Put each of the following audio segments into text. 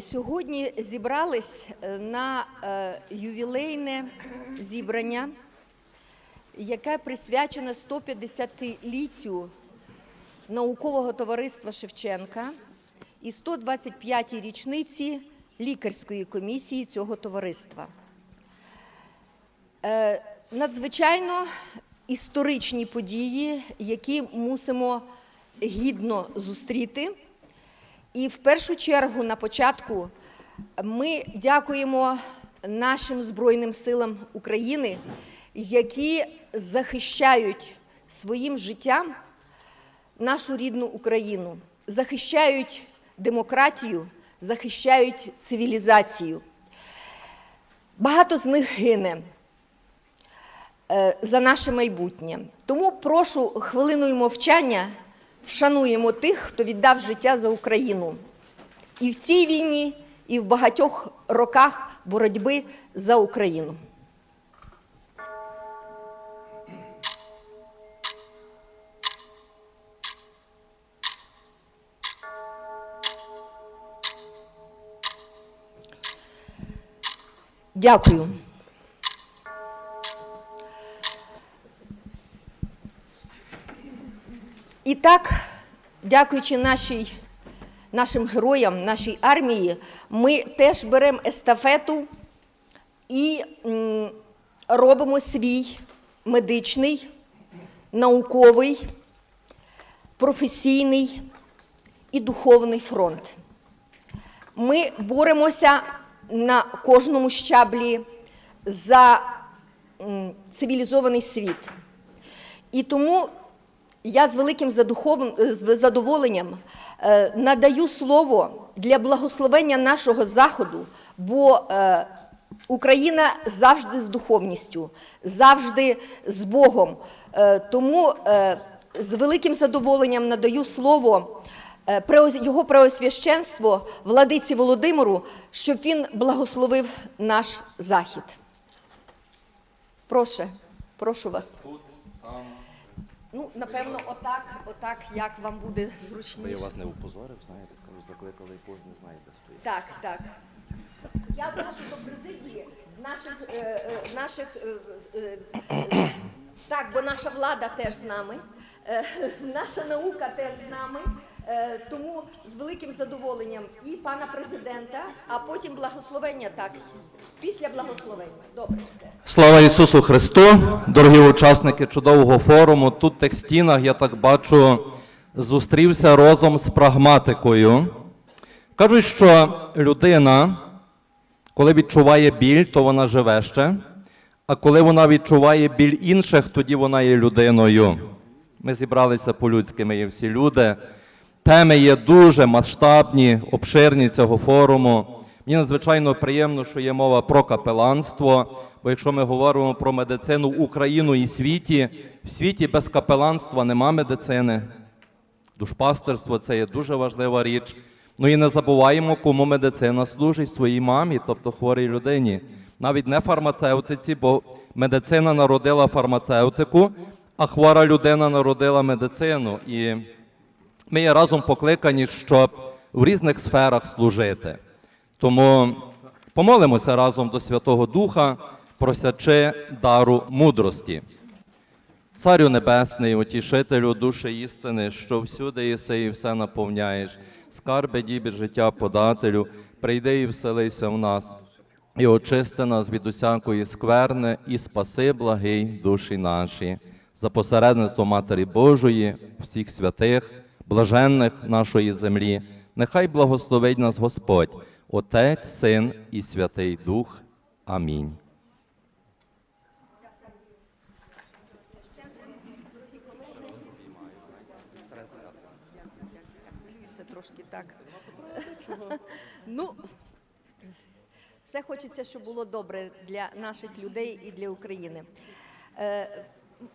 сьогодні зібрались е, на е, ювілейне зібрання, яке присвячене 150-літтю наукового товариства Шевченка і 125-й річниці лікарської комісії цього товариства. Е, Надзвичайно історичні події, які мусимо гідно зустріти. І в першу чергу на початку ми дякуємо нашим Збройним силам України, які захищають своїм життям нашу рідну Україну, захищають демократію, захищають цивілізацію. Багато з них гине е, за наше майбутнє. Тому прошу хвилиною мовчання вшануємо тих, хто віддав життя за Україну. І в цій війні, і в багатьох роках боротьби за Україну. Дякую. І так, дякуючи нашій, нашим героям, нашій армії, ми теж беремо естафету і робимо свій медичний, науковий, професійний і духовний фронт. Ми боремося на кожному щаблі за цивілізований світ. І тому я з великим задухов- задоволенням е, надаю слово для благословення нашого заходу, бо е, Україна завжди з духовністю, завжди з Богом. Е, Тому е, з великим задоволенням надаю слово е, його преосвященство владиці Володимиру, щоб він благословив наш захід. Прошу, прошу вас. Ну, напевно, отак, отак, як вам буде Я вас не упозорив, знаєте, скажу, закликали і кожен знає, де стоїть. Так, так. Я прошу до президії наших, е, е, наших е, е, е, так, бо наша влада теж з нами, е, наша наука теж з нами. Е, тому з великим задоволенням і пана президента, а потім благословення. Так, після благословення. Добре, все. Слава Ісусу Христу! Дорогі учасники чудового форуму. Тут в тих стінах, я так бачу, зустрівся розум з прагматикою. Кажуть, що людина, коли відчуває біль, то вона живе ще. А коли вона відчуває біль інших, тоді вона є людиною. Ми зібралися по-людськи, ми є всі люди. Теми є дуже масштабні, обширні цього форуму. Мені надзвичайно приємно, що є мова про капеланство. Бо якщо ми говоримо про медицину Україну і світі, в світі без капеланства нема медицини. Душпастерство це є дуже важлива річ. Ну і не забуваємо, кому медицина служить своїй мамі, тобто хворій людині. Навіть не фармацевтиці, бо медицина народила фармацевтику, а хвора людина народила медицину. І ми є разом покликані, щоб в різних сферах служити. Тому помолимося разом до Святого Духа, просячи дару мудрості. Царю Небесний, утішителю душі істини, що всюди єси і все наповняєш, скарби дібі життя подателю, прийди і вселися в нас, і очисти нас від усякої скверни, і спаси, благий душі наші, за посередництво Матері Божої, всіх святих, блаженних нашої землі. Нехай благословить нас Господь, Отець, Син і Святий Дух. Амінь. Трошки так. ну, все хочеться, щоб було добре для наших людей і для України.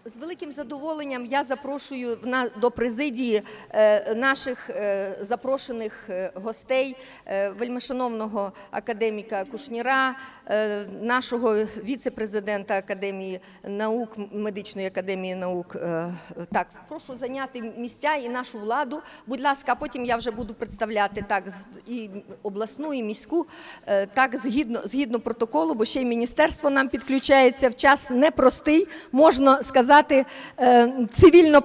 З великим задоволенням я запрошую до президії е, наших е, запрошених е, гостей, вельмишановного академіка Кушніра, нашого віце-президента Академії наук, медичної академії наук. Е, Так, прошу зайняти місця і нашу владу. Будь ласка, потім я вже буду представляти так і обласну, і міську, е, так згідно згідно протоколу, бо ще й міністерство нам підключається в час непростий, можна сказати, цивільно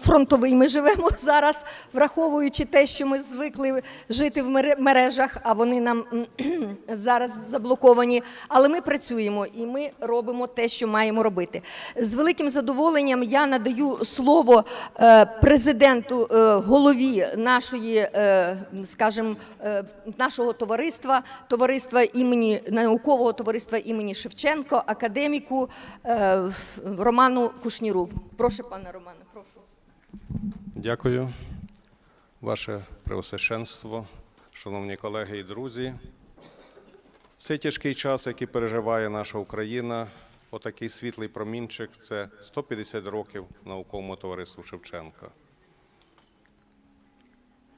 фронтовий Ми живемо зараз, враховуючи те, що ми звикли жити в мере- мережах, а вони нам зараз заблоковані. Але ми працюємо і ми робимо те, що маємо робити. З великим задоволенням я надаю слово е, президенту, е, голові нашої, е, скажімо, нашого товариства, товариства імені наукового товариства імені Шевченко, академіку Роману Кушніру. Прошу, пане Романе, прошу. Дякую, ваше преосвященство, шановні колеги і друзі. Цей тяжкий час, який переживає наша Україна, отакий світлий промінчик це 150 років науковому товариству Шевченка.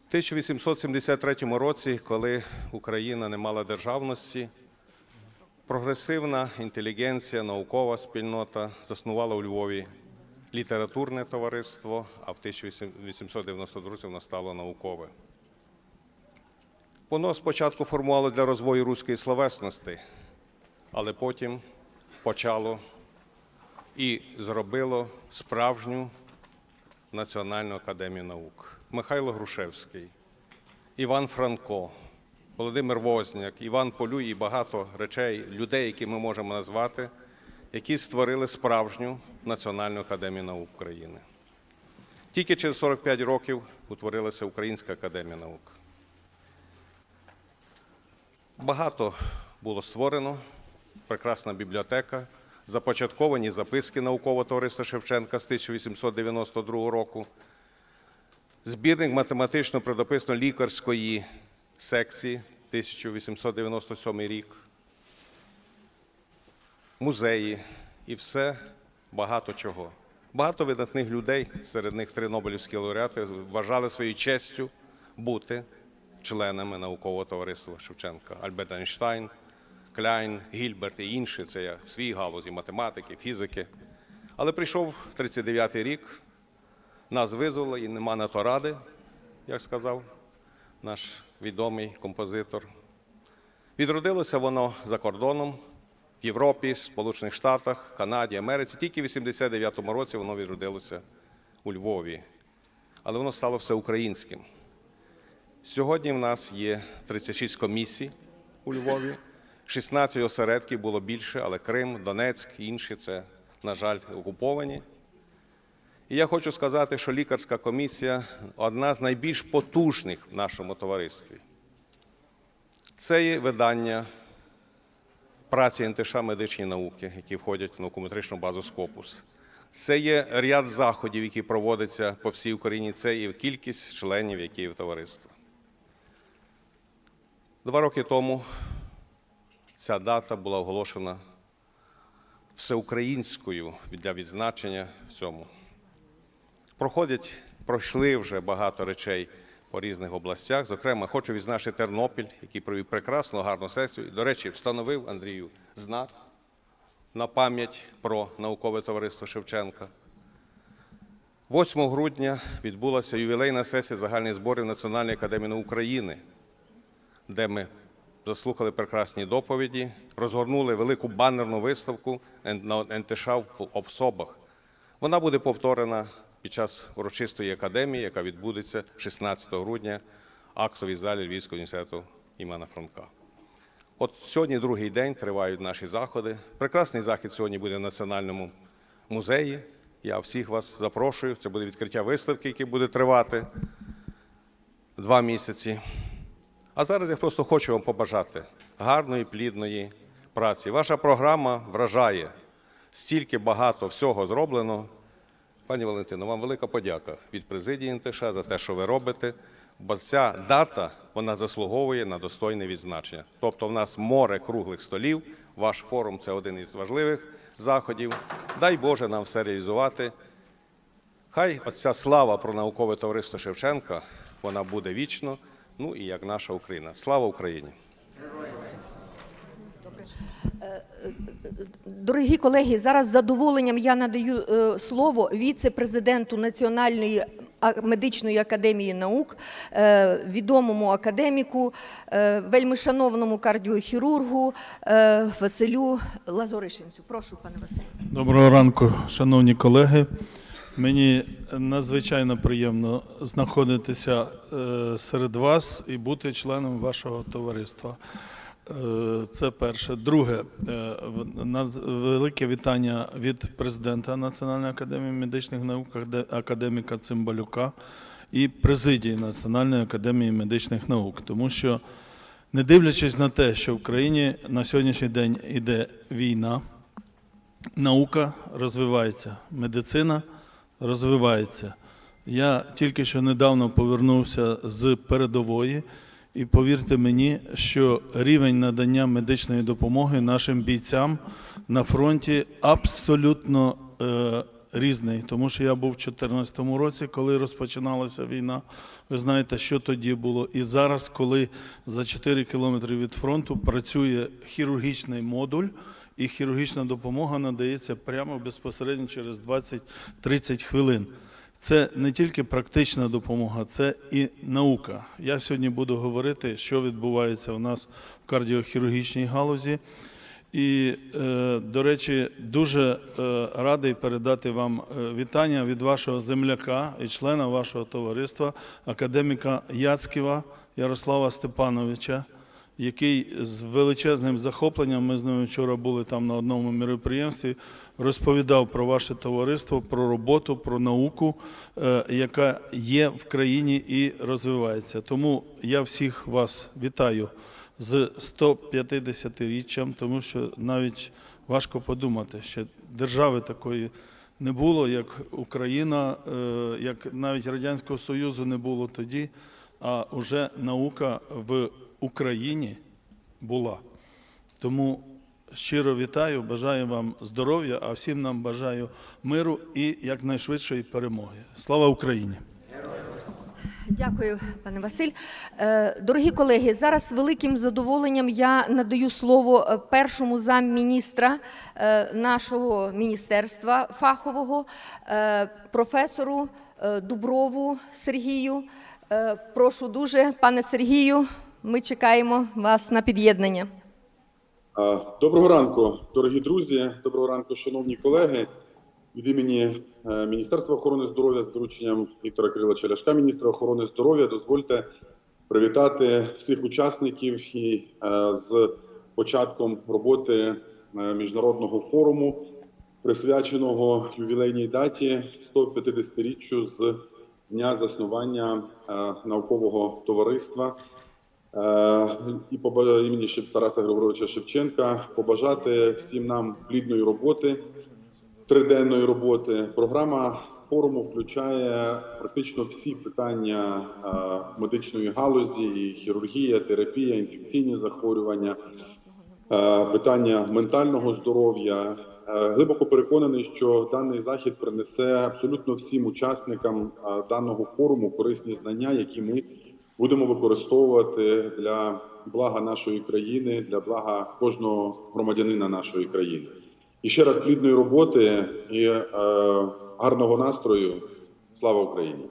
В 1873 році, коли Україна не мала державності, прогресивна інтелігенція, наукова спільнота заснувала у Львові літературне товариство, а в 1892 воно стало наукове. Воно спочатку формувало для розвою руської словесності, але потім почало і зробило справжню Національну академію наук. Михайло Грушевський, Іван Франко, Володимир Возняк, Іван Полюй і багато речей, людей, які ми можемо назвати, які створили справжню Національну академію наук України. Тільки через 45 років утворилася Українська академія наук. Багато було створено, прекрасна бібліотека, започатковані записки наукового товариства Шевченка з 1892 року, збірник математично-предописно-лікарської секції 1897 рік, музеї і все багато чого. Багато видатних людей, серед них три Нобелівські лауреати, вважали своєю честю бути членами наукового товариства Шевченка. Альберт Айнштайн, Кляйн, Гільберт і інші, це я в свій галузі математики, фізики. Але прийшов 39-й рік, нас визвали і нема на то ради, як сказав наш відомий композитор. Відродилося воно за кордоном в Європі, Сполучених Штатах, Канаді, Америці. Тільки в 89-му році воно відродилося у Львові. Але воно стало всеукраїнським. Сьогодні в нас є 36 комісій у Львові, 16 осередків було більше, але Крим, Донецьк, інші це, на жаль, окуповані. І я хочу сказати, що лікарська комісія одна з найбільш потужних в нашому товаристві. Це є видання праці НТШ медичні науки, які входять в наукометричну базу Скопус. Це є ряд заходів, які проводяться по всій Україні. Це є кількість членів, які є в товариства. Два роки тому ця дата була оголошена всеукраїнською для відзначення в цьому. Проходять, пройшли вже багато речей по різних областях. Зокрема, хочу відзначити Тернопіль, який провів прекрасну, гарну сесію. До речі, встановив Андрію знак на пам'ять про наукове товариство Шевченка. 8 грудня відбулася ювілейна сесія загальних зборів Національної академії України, де ми заслухали прекрасні доповіді, розгорнули велику банерну виставку НТШ в обсобах. Вона буде повторена під час урочистої академії, яка відбудеться 16 грудня в актовій залі Львівського університету імена Франка. От сьогодні другий день тривають наші заходи. Прекрасний захід сьогодні буде в Національному музеї. Я всіх вас запрошую. Це буде відкриття виставки, яке буде тривати два місяці. А зараз я просто хочу вам побажати гарної, плідної праці. Ваша програма вражає. Стільки багато всього зроблено. Пані Валентино, вам велика подяка від президії НТШ за те, що ви робите. Бо ця дата вона заслуговує на достойне відзначення. Тобто, в нас море круглих столів. Ваш форум це один із важливих заходів. Дай Боже нам все реалізувати. Хай оця слава про наукове товариство Шевченка вона буде вічно. Ну і як наша Україна. Слава Україні! Дорогі колеги, зараз з задоволенням я надаю е, слово віце-президенту Національної медичної академії наук, е, відомому академіку, е, вельмишановному кардіохірургу Василю Лазоришинцю. Прошу, пане Василю. Доброго ранку, шановні колеги. Мені надзвичайно приємно знаходитися е, серед вас і бути членом вашого товариства. Е, Це перше. Друге, е, велике вітання від президента Національної академії медичних наук академіка Цимбалюка і президії Національної академії медичних наук, тому що не дивлячись на те, що в країні на сьогоднішній день іде війна, наука розвивається, медицина розвивається. Я тільки що недавно повернувся з передової, і повірте мені, що рівень надання медичної допомоги нашим бійцям на фронті абсолютно е, різний. Тому що я був у 2014 році, коли розпочиналася війна. Ви знаєте, що тоді було. І зараз, коли за 4 кілометри від фронту працює хірургічний модуль, і хірургічна допомога надається прямо безпосередньо через 20-30 хвилин. Це не тільки практична допомога, це і наука. Я сьогодні буду говорити, що відбувається у нас в кардіохірургічній галузі. І, е, до речі, дуже е, радий передати вам е, вітання від вашого земляка і члена вашого товариства, академіка Яцьківа Ярослава Степановича, який з величезним захопленням, ми з ним вчора були там на одному мероприємстві, розповідав про ваше товариство, про роботу, про науку, е, яка є в країні і розвивається. Тому я всіх вас вітаю з 150-річчям, тому що навіть важко подумати, що держави такої не було, як Україна, е, як навіть Радянського Союзу не було тоді, а вже наука в Україні була. Тому щиро вітаю, бажаю вам здоров'я, а всім нам бажаю миру і якнайшвидшої перемоги. Слава Україні! Дякую, пане Василь. Е, Дорогі колеги, зараз великим задоволенням я надаю слово е, першому замміністра е, нашого міністерства фахового, професору Дуброву Сергію. Прошу дуже, пане Сергію, ми чекаємо вас на під'єднання. Доброго ранку, дорогі друзі. Доброго ранку, шановні колеги. Від імені е, Міністерства охорони здоров'я з дорученням Віктора Кириловича Ляшка, міністра охорони здоров'я, дозвольте привітати всіх учасників і е, з початком роботи е, міжнародного форуму, присвяченого ювілейній даті 150-річчю з дня заснування наукового товариства. Е, і імені Тараса Григоровича Шевченка побажати всім нам плідної роботи, триденної роботи. Програма форуму включає практично всі питання е, медичної галузі: і хірургія, терапія, інфекційні захворювання, е, питання ментального здоров'я. Глибоко переконаний, що даний захід принесе абсолютно всім учасникам даного форуму корисні знання, які ми будемо використовувати для блага нашої країни, для блага кожного громадянина нашої країни. І ще раз плідної роботи і е, гарного настрою. Слава Україні!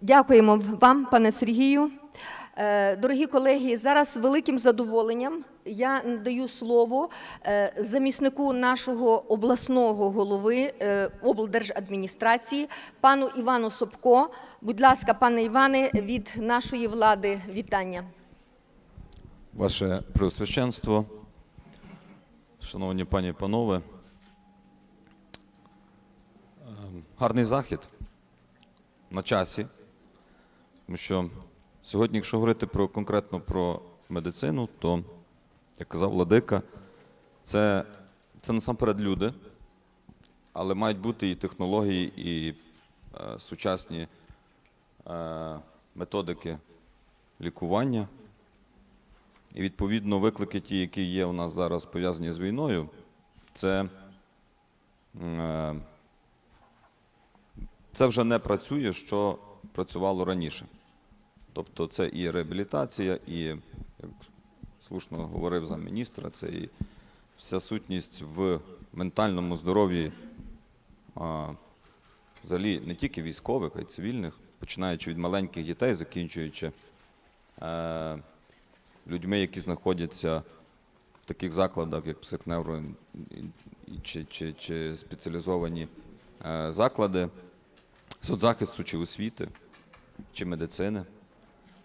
Дякуємо вам, пане Сергію. Е, Дорогі колеги, зараз з великим задоволенням я надаю слово е, заміснику нашого обласного голови е, облдержадміністрації, пану Івану Собко. Будь ласка, пане Іване, від нашої влади вітання. Ваше Преосвященство, шановні пані і панове, ем, гарний захід на часі, тому що сьогодні, якщо говорити про конкретно про медицину, то, як казав Владика, це, це насамперед люди, але мають бути і технології, і е, сучасні е, методики лікування. І відповідно виклики, ті, які є у нас зараз пов'язані з війною, це, е, це вже не працює, що працювало раніше. Тобто це і реабілітація, і, як слушно говорив замміністра, це і вся сутність в ментальному здоров'ї взагалі не тільки військових, а й цивільних, починаючи від маленьких дітей, закінчуючи е, людьми, які знаходяться в таких закладах, як психневро чи, чи, чи спеціалізовані е, заклади соцзахисту чи освіти, чи медицини.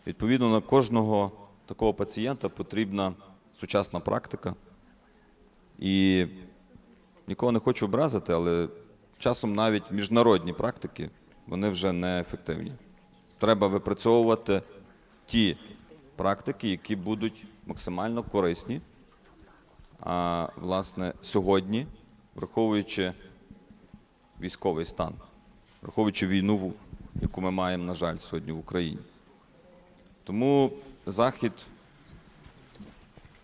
Відповідно, на кожного такого пацієнта потрібна сучасна практика. І нікого не хочу образити, але часом навіть міжнародні практики вони вже не ефективні. Треба випрацьовувати ті практики, які будуть максимально корисні. А власне сьогодні, враховуючи військовий стан, враховуючи війну, яку ми маємо, на жаль, сьогодні в Україні. Тому Захід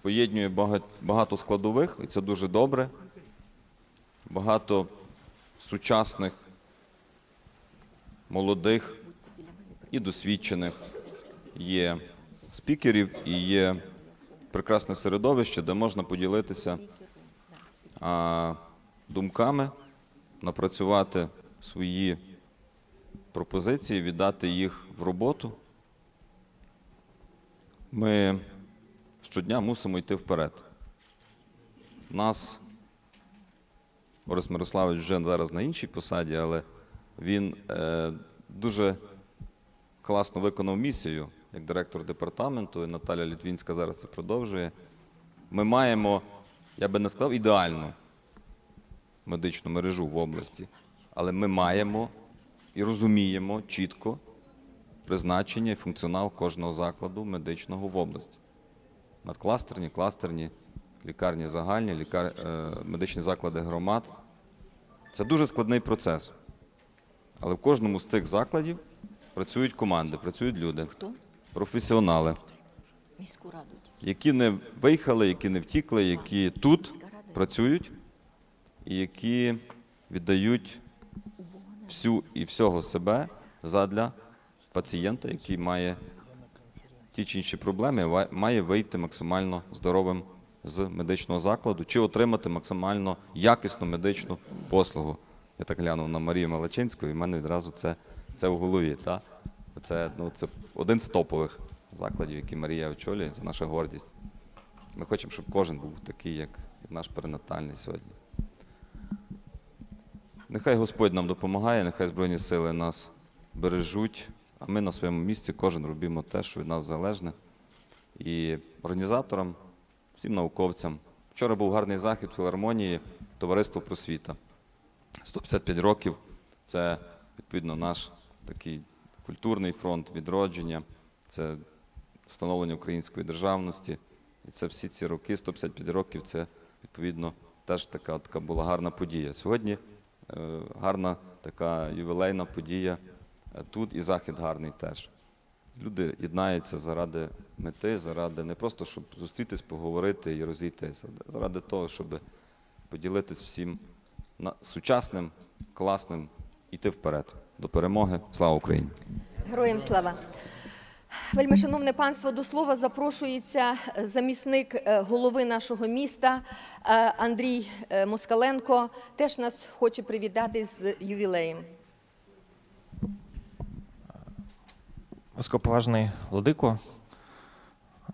поєднує багато складових, і це дуже добре. Багато сучасних, молодих і досвідчених є спікерів і є прекрасне середовище, де можна поділитися а, думками, напрацювати свої пропозиції, віддати їх в роботу. Ми щодня мусимо йти вперед. Нас Борис Мирославович вже зараз на іншій посаді, але він е, дуже класно виконав місію як директор департаменту, і Наталя Літвінська зараз це продовжує. Ми маємо, я би не сказав, ідеальну медичну мережу в області, але ми маємо і розуміємо чітко призначення і функціонал кожного закладу медичного в області. Надкластерні, кластерні, лікарні загальні, лікар... е, медичні заклади громад. Це дуже складний процес. Але в кожному з цих закладів працюють команди, працюють люди, професіонали, які не виїхали, які не втікли, які тут працюють і які віддають всю і всього себе задля пацієнта, який має ті чи інші проблеми, має вийти максимально здоровим з медичного закладу чи отримати максимально якісну медичну послугу. Я так глянув на Марію Малачинську, і в мене відразу це, це в голові. Та? Це, ну, це один з топових закладів, які Марія очолює, це наша гордість. Ми хочемо, щоб кожен був такий, як наш перинатальний сьогодні. Нехай Господь нам допомагає, нехай Збройні сили нас бережуть, а ми на своєму місці кожен робимо те, що від нас залежне. І організаторам, всім науковцям. Вчора був гарний захід в філармонії Товариство просвіта. 155 років це відповідно наш такий культурний фронт відродження, це становлення української державності. І це всі ці роки, 155 років, це відповідно теж така, така була гарна подія. Сьогодні е, гарна така ювілейна подія тут і захід гарний теж. Люди єднаються заради мети, заради не просто, щоб зустрітись, поговорити і розійтися, заради того, щоб поділитись всім сучасним, класним, іти вперед до перемоги. Слава Україні! Героям слава. Вельми шановне панство, до слова запрошується е, замісник е, голови нашого міста е, Андрій Москаленко. Теж нас хоче привітати з ювілеєм. Високоповажний Владико,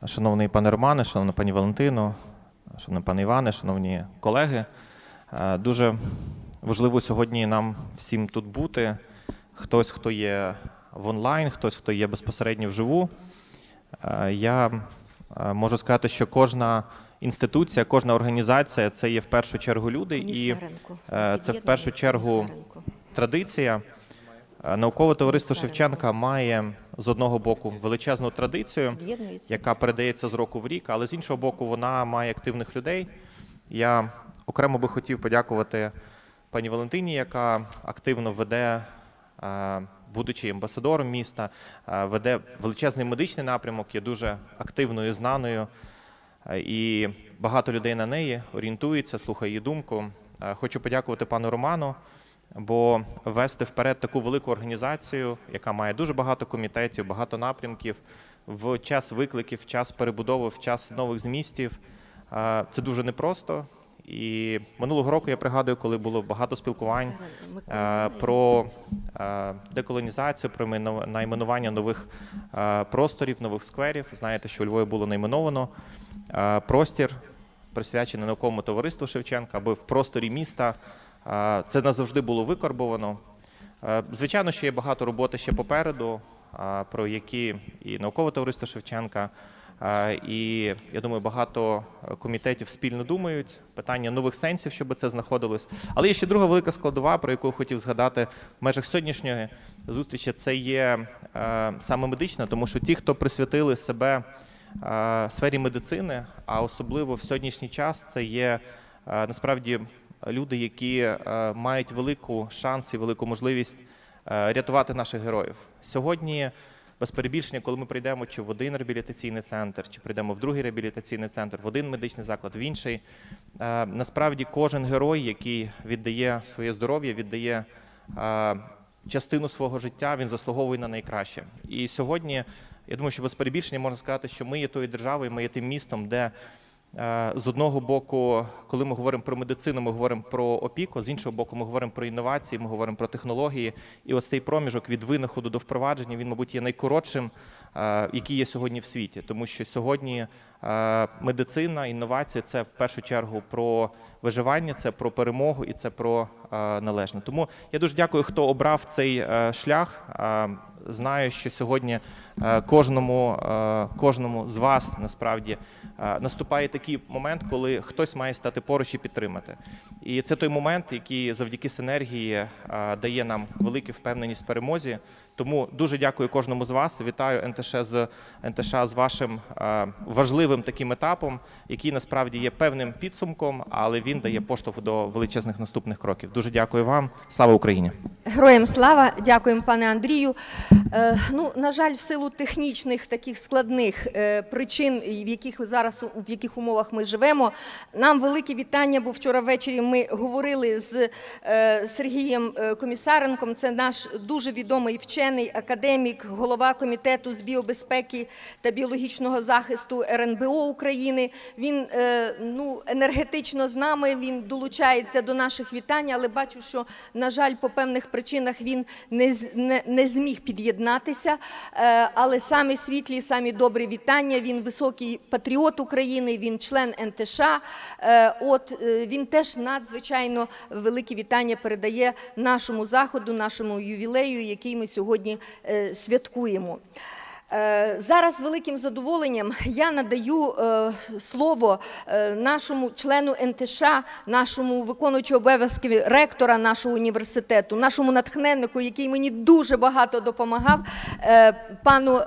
шановний пане Романе, шановна пані Валентино, шановний пане Іване, шановні колеги. Е, Дуже важливо сьогодні нам всім тут бути. Хтось, хто є в онлайн, хтось, хто є безпосередньо вживу. Е, Я е, можу сказати, що кожна інституція, кожна організація це є в першу чергу люди, і це в першу чергу традиція. Е, Наукове товариство Шевченка має з одного боку величезну традицію, яка передається з року в рік, але з іншого боку, вона має активних людей. Я окремо би хотів подякувати пані Валентині, яка активно веде, е, будучи амбасадором міста, е, веде величезний медичний напрямок, є дуже активною, знаною. І багато людей на неї орієнтується, слухає її думку. Хочу подякувати пану Роману, бо вести вперед таку велику організацію, яка має дуже багато комітетів, багато напрямків, в час викликів, в час перебудови, в час нових змістів. е, Це дуже непросто. І минулого року я пригадую, коли було багато спілкувань е, про е, деколонізацію, про найменування нових е, просторів, нових скверів. Знаєте, що у Львові було найменовано е, простір, присвячений науковому товариству Шевченка, аби в просторі міста це назавжди було викорбовано. Е, Звичайно, що є багато роботи ще попереду, е, про які і наукове товариство Шевченка, е, і я думаю, багато комітетів спільно думають. Питання нових сенсів, щоб це знаходилось. Але є ще друга велика складова, про яку хотів згадати в межах сьогоднішньої зустрічі. Це є саме медична, тому що ті, хто присвятили себе сфері медицини, а особливо в сьогоднішній час, це є насправді люди, які е, мають велику шанс і велику можливість е, рятувати наших героїв. Сьогодні, без перебільшення, коли ми прийдемо чи в один реабілітаційний центр, чи прийдемо в другий реабілітаційний центр, в один медичний заклад, в інший, е, насправді кожен герой, який віддає своє здоров'я, віддає частину свого життя, він заслуговує на найкраще. І сьогодні, я думаю, що без перебільшення можна сказати, що ми є тою державою, ми є тим містом, де З одного боку, коли ми говоримо про медицину, ми говоримо про опіку. З іншого боку, ми говоримо про інновації, ми говоримо про технології. І ось цей проміжок від винаходу до впровадження він, мабуть, є найкоротшим, е, який є сьогодні в світі, тому що сьогодні е, медицина, інновація це в першу чергу про виживання, це про перемогу і це про е, належне. Тому я дуже дякую, хто обрав цей е, шлях. Е, Знаю, що сьогодні е, кожному, е, кожному з вас насправді е, наступає такий момент, коли хтось має стати поруч і підтримати. І це той момент, який завдяки синергії е, дає нам велику впевненість в перемозі. Тому дуже дякую кожному з вас. Вітаю НТШ з НТШ з вашим е, важливим таким етапом, який насправді є певним підсумком, але він дає поштовх до величезних наступних кроків. Дуже дякую вам. Слава Україні! Героям слава, дякуємо, пане Андрію. Е, ну, на жаль, в силу технічних таких складних е, причин, в яких зараз в яких умовах ми живемо, нам велике вітання, бо вчора ввечері ми говорили з е, Сергієм е, Комісаренком. Це наш дуже відомий вчений академік, голова комітету з біобезпеки та біологічного захисту РНБО України. Він ну енергетично з нами. Він долучається до наших вітань, але бачу, що на жаль, по певних причинах він не не, не зміг під'єднатися. Але самі світлі, самі добрі вітання. Він високий патріот України, він член НТШ. Е, От е, він теж надзвичайно велике вітання передає нашому заходу, нашому ювілею, який ми сьогодні е, святкуємо. Е, Зараз великим задоволенням я надаю е, слово е, нашому члену НТШ, нашому виконуючому обов'язки ректора нашого університету, нашому натхненнику, який мені дуже багато допомагав, пану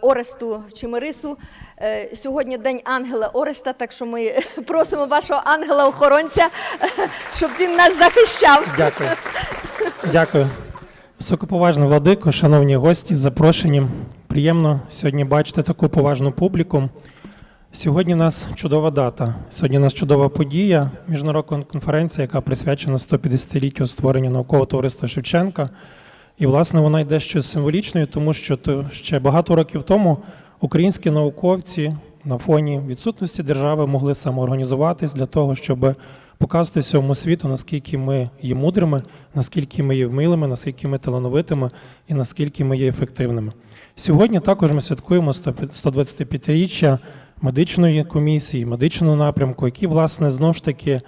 Оресту Чемерису. Е, Сьогодні день ангела Ореста, так що ми просимо вашого ангела-охоронця, щоб він нас захищав. Дякую. Дякую. Високоповажний владико, шановні гості, запрошені. Приємно сьогодні бачити таку поважну публіку. Сьогодні у нас чудова дата. Сьогодні у нас чудова подія, міжнародна конференція, яка присвячена 150-літтю створення наукового товариства Шевченка. І, власне, вона йде щось символічною, тому що ще багато років тому українські науковці на фоні відсутності держави могли самоорганізуватись для того, щоб показати всьому світу, наскільки ми є мудрими, наскільки ми є вмілими, наскільки ми талановитими і наскільки ми є ефективними. Сьогодні також ми святкуємо 125-річчя медичної комісії, медичного напрямку, які, власне, знову ж таки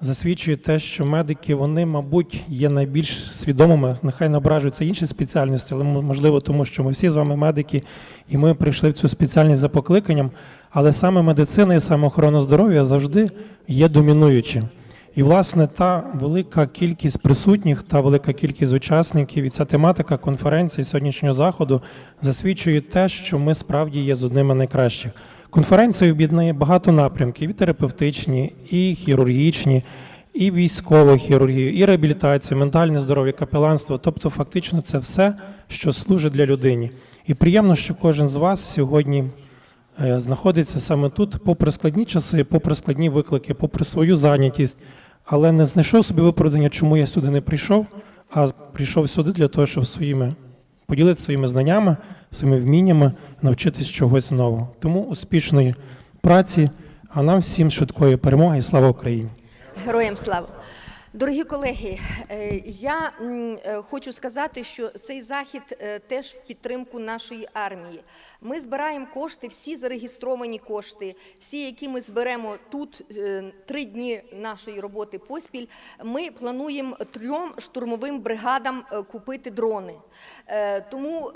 засвідчує те, що медики, вони, мабуть, є найбільш свідомими, нехай не ображуються інші спеціальності, але можливо, тому що ми всі з вами медики, і ми прийшли в цю спеціальність за покликанням. Але саме медицина і саме охорона здоров'я завжди є домінуючим. І, власне, та велика кількість присутніх, та велика кількість учасників і ця тематика конференції сьогоднішнього заходу засвідчує те, що ми справді є з одними найкращих. Конференція об'єднує багато напрямків: і терапевтичні, і хірургічні, і військову хірургію, і реабілітацію, ментальне здоров'я, капеланство. Тобто, фактично, це все, що служить для людини. І приємно, що кожен з вас сьогодні знаходиться саме тут, попри складні часи, попри складні виклики, попри свою зайнятість, але не знайшов собі виправдання, чому я сюди не прийшов, а прийшов сюди для того, щоб своїми поділитися своїми знаннями, своїми вміннями, навчитись чогось нового. Тому успішної праці, а нам всім швидкої перемоги і слава Україні! Героям слава! Дорогі колеги, е, я е, хочу сказати, що цей захід е, теж в підтримку нашої армії. Ми збираємо кошти, всі зареєстровані кошти, всі, які ми зберемо тут три дні нашої роботи поспіль. Ми плануємо трьом штурмовим бригадам купити дрони. Тому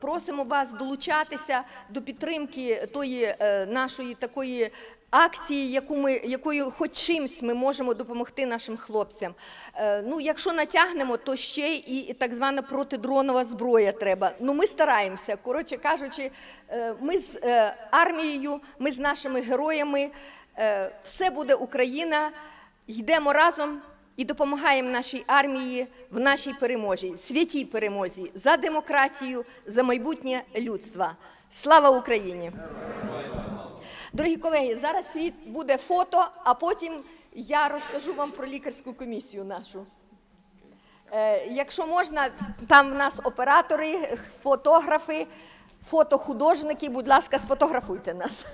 просимо вас долучатися до підтримки тої нашої такої акції, яку ми, якою хоч чимсь ми можемо допомогти нашим хлопцям. Е, ну, якщо натягнемо, то ще і, так звана протидронова зброя треба. Ну, ми стараємося. Коротше кажучи, е, ми з е, армією, ми з нашими героями. Все буде Україна. Йдемо разом і допомагаємо нашій армії в нашій перемозі, святій перемозі за демократію, за майбутнє людства. Слава Україні! Дорогі колеги, зараз світ буде фото, а потім я розкажу вам про лікарську комісію нашу. Е, якщо можна, там в нас оператори, фотографи, фотохудожники, будь ласка, сфотографуйте нас.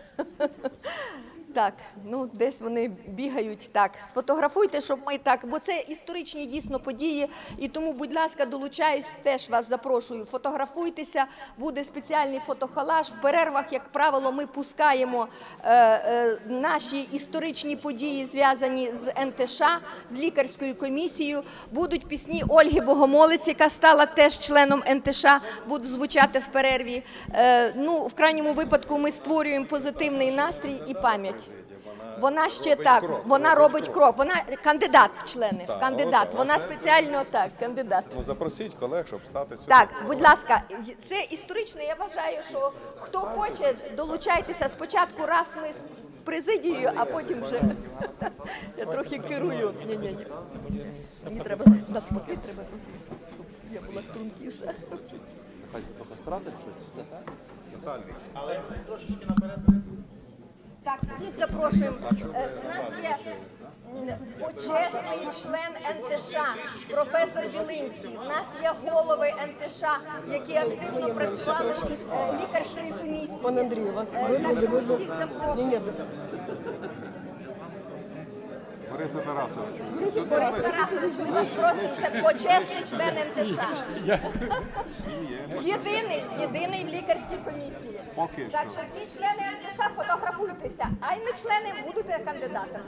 Так, ну десь вони бігають так. Сфотографуйте, щоб ми так, бо це історичні дійсно події. І тому, будь ласка, долучаюсь, теж вас запрошую. Фотографуйтеся, буде спеціальний фотохалаш. В перервах, як правило, ми пускаємо е, е, наші історичні події, зв'язані з НТШ, з лікарською комісією. Будуть пісні Ольги Богомолець, яка стала теж членом НТШ, будуть звучати в перерві. Е, ну, в крайньому випадку ми створюємо позитивний настрій і пам'ять. Вона ще так, вона робить крок. Вона кандидат в члени. Кандидат. Вона спеціально так, кандидат. Ну, запросіть колег, щоб стати сюди. Так, будь ласка, це історично. Я вважаю, що хто хоче, долучайтеся спочатку раз ми з президією, а потім вже я трохи керую. Ні, ні, ні. Мені треба навпаки, треба Я була стрункіша. Хай трохи, щоб я була стрункіша. Так, всіх запрошуємо. Е, У нас є почесний член НТШ, професор Білинський. У нас є голови НТШ, які активно працювали лікарською комісією. Пане Андрію, вас так що всіх запрошуємо. Бориса Тарасовичу. Борис Тарасович, ми вас просимо, це почесний член МТШ. Єдиний, єдиний в лікарській комісії. Поки Так що всі члени МТШ фотографуйтеся, а й не члени будете кандидатами.